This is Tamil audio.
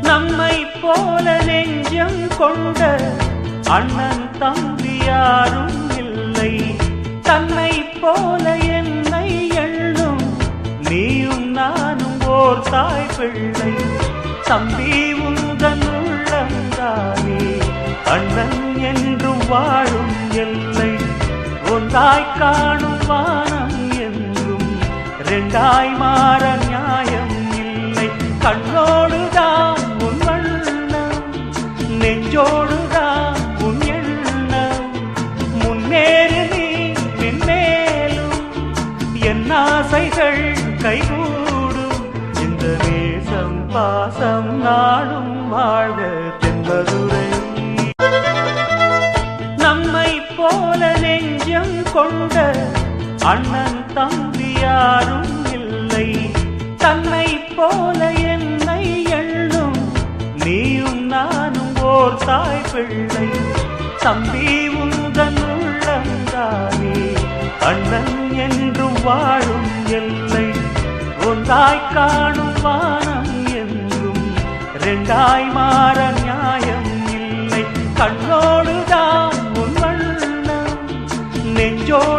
நம்மை போல நெஞ்சம் கொண்ட அண்ணன் தம்பி யாரும் இல்லை. தன்னை போல என்னை எண்ணும் நீயும் நானும் ஓர் தாய் பிள்ளை. தம்பி உந்தன் உள்ளந்தானே அண்ணன் என்று வாழும் எல்லை. ஒன்றாய் காணும் வானம் என்றும் ரெண்டாய் மாற நெஞ்சோடுதான் உன் எண்ணம்? முன்னேறு நீ மென்மேலும் என் ஆசைகள் கைகூடும். இந்த நேசம் பாசம் நாடும் வாழ்க தென்பதுரை. நம்மை போல நெஞ்சம் கொண்ட அண்ணன் தம்பி யாரும் இல்லை. தன்னை போல நானும் ஓர் தாய் பிள்ளை தம்பி உந்தன் உள்ளந்தானே. அண்ணன் என்றும் வாழும் எல்லை ஒன்றாய் காணும் வானம் என்றும். ரெண்டாய் மாற நியாயம் இல்லை. கண்ணோடுதான் உன் வண்ணம் நெஞ்சோடு